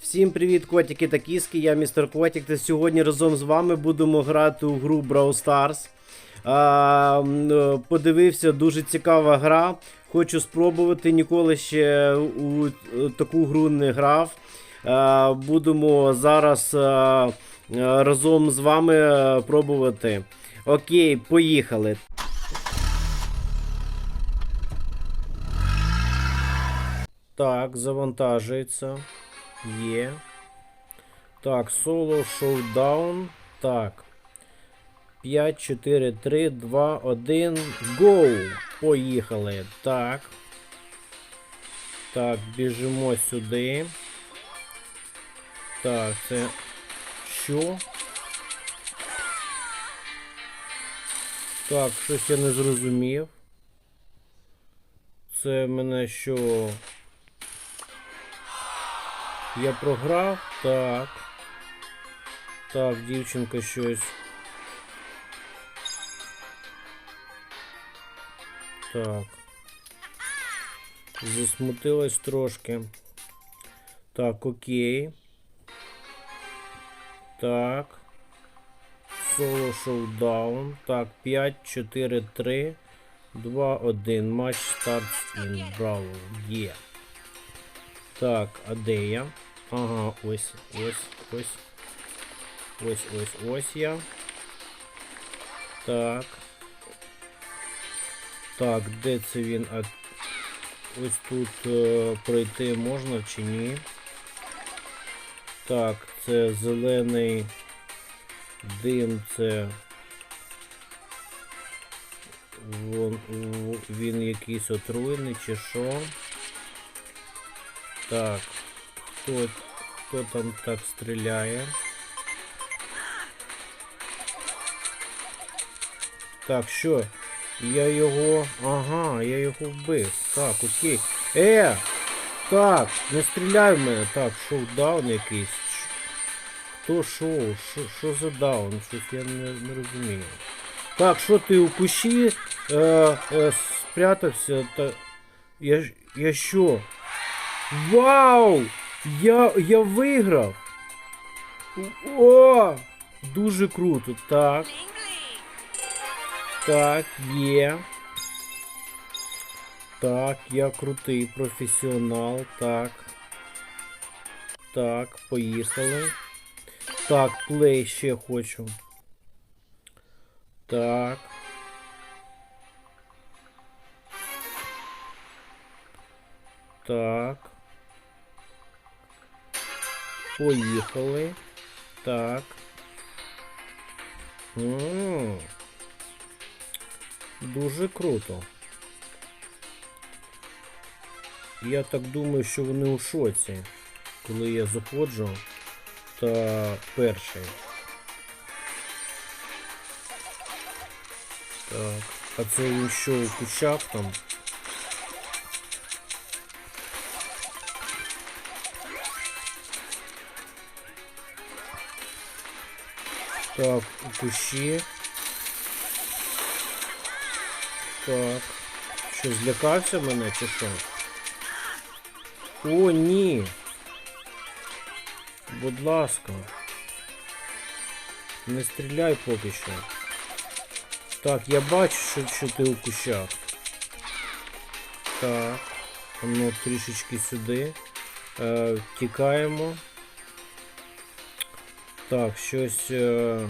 Всім привіт, котики та кіски, я містер Котик. Та сьогодні разом з вами будемо грати у гру Brawl Stars. А, е, подивився, дуже цікава гра. Хочу спробувати, ніколи ще у е, таку гру не грав. А, будемо зараз а, е, разом з вами пробувати. Окей, поїхали. Так, завантажується. Є. Так, соло шоудаун. Так. 5, 4, 3, 2, 1. Go! Поїхали. Так. Так, біжимо сюди. Так, це. Що? Так, щось я не зрозумів. Це мене що. Я програв? Так. Так, дівчинка щось. Так. Засмутилась трошки. Так, окей. Так. Соло шоудаун. Так, 5, 4, 3, 2, 1. Матч старт ін. Браво. Є. Так, а де я? Ага, ось, ось, ось. Ось, ось, ось я. Так. Так, де це він? А ось тут е, пройти можна чи ні? Так, це зелений дим, це. Вон, він якийсь отруйний чи що? Так. Хто, хто там так стріляє? Так, що? Я його. Ага, я його вбив. Так, окей. Е! Так, не стріляй в мене. Так, шоу-даун якийсь. Хто шоу? Що, що за даун? Щось я не, не розумію. Так, що ти у кущі е, е, спрятався? Та... Я, я що? Вау! Я, я виграв! О! Дуже круто. Так. Так, є. Так, я крутий професіонал. Так. Так, поїхали. Так, плей ще хочу. Так. Так. Поїхали. Так. М. Дуже круто. Я так думаю, що вони у шоці, коли я заходжу та перший. Так, а це він що у кущах там? Так, кущі. Так. Що, злякався мене чи що? О, ні. Будь ласка. Не стріляй поки що. Так, я бачу, що, що ти у кущах. Так. Ну, трішечки сюди. Е, втікаємо. Так, щось. Е...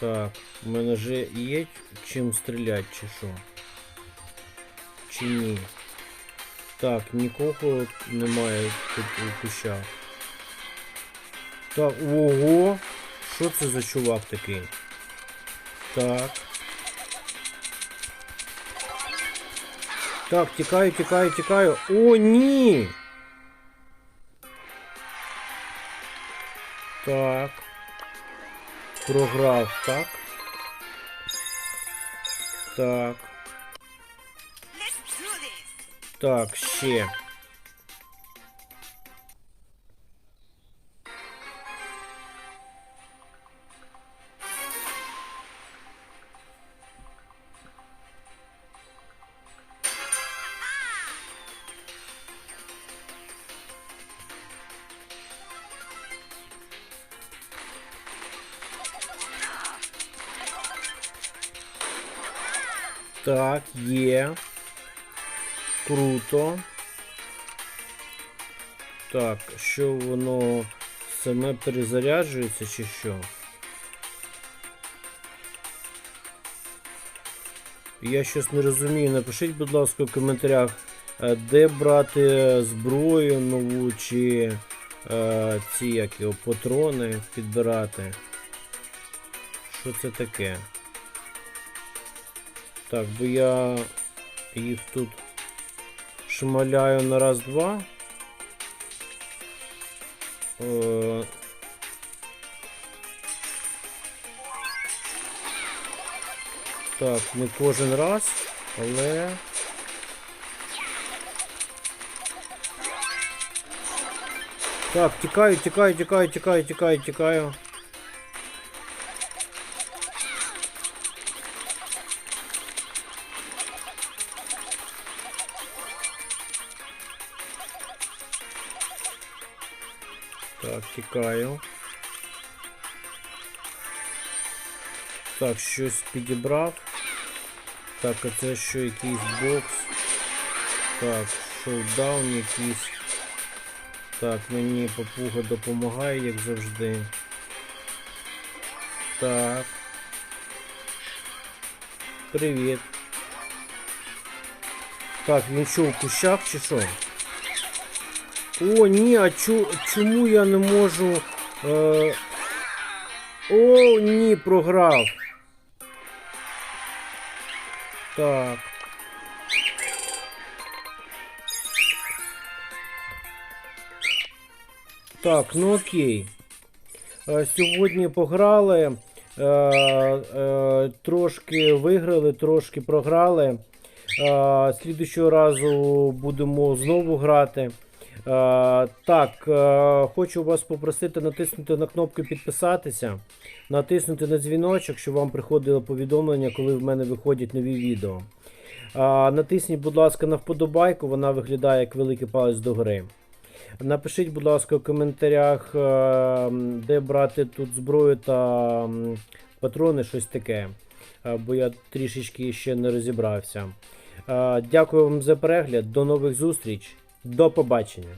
Так, у мене же є чим стріляти, чи що? Чи ні? Так, нікого немає тут у кущах. Так, ого! Що це за чувак такий? Так. Так, тікаю, тікаю, тікаю. О, ні! Так. Програв, так. Так. Так, ще. Так, є. Круто. Так, що воно саме перезаряджується чи що? Я щось не розумію. Напишіть, будь ласка, в коментарях, е, де брати зброю нову чи е, ці як його патрони підбирати. Що це таке? Так, бо я їх тут шмаляю на раз-два. Е, Так, не кожен раз, але. Так, тікаю, тікаю, тікаю, тікаю, тікаю, тікаю. Так, тікаю. Так, щось підібрав. Так, а це що якийсь бокс. Так, шоудаун якийсь. Так, мені попуга допомагає, як завжди. Так. Привіт. Так, він що, в кущах чи що? О, ні, а чу, чому я не можу. Е... О, ні, програв. Так. Так, ну окей. Е, Сьогодні пограли. Е, е, трошки виграли, трошки програли. Е, слідущого разу будемо знову грати. Е, так, е, хочу вас попросити натиснути на кнопку підписатися, натиснути на дзвіночок, щоб вам приходило повідомлення, коли в мене виходять нові відео. Е, натисніть, будь ласка, на вподобайку, вона виглядає як великий палець догори. Напишіть, будь ласка, в коментарях, де брати тут зброю та патрони, щось таке. Бо я трішечки ще не розібрався. Дякую вам за перегляд. До нових зустріч. До побачення.